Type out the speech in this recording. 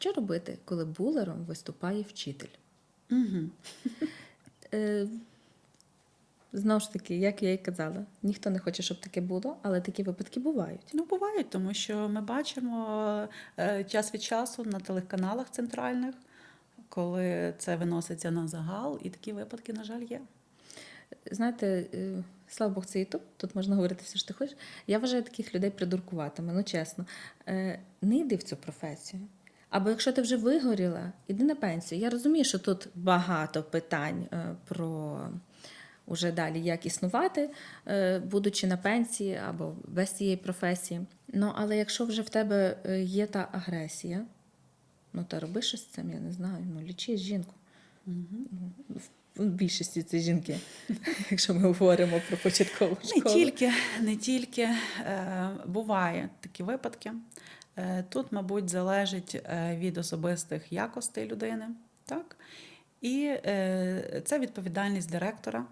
що робити, коли булером виступає вчитель? Угу. Е, знову ж таки, як я і казала, ніхто не хоче, щоб таке було, але такі випадки бувають. Ну, бувають, тому що ми бачимо е, час від часу на телеканалах центральних, коли це виноситься на загал, і такі випадки, на жаль, є. Знаєте, е, слава Богу, це Ютуб, тут можна говорити все, що ти хочеш. Я вважаю таких людей придуркуватими, ну чесно. Е, Не йди в цю професію. Або якщо ти вже вигоріла, іди на пенсію. Я розумію, що тут багато питань е, про уже далі, як існувати, е, будучи на пенсії або без цієї професії. Ну, але якщо вже в тебе е, є та агресія, ну то роби щось з цим, я не знаю. Ну, лічи жінку. Ну, В більшості це жінки, якщо ми говоримо про початкову Не тільки, не тільки буває такі випадки. Е, тут, мабуть, залежить е, від особистих якостей людини, так? І е, це відповідальність директора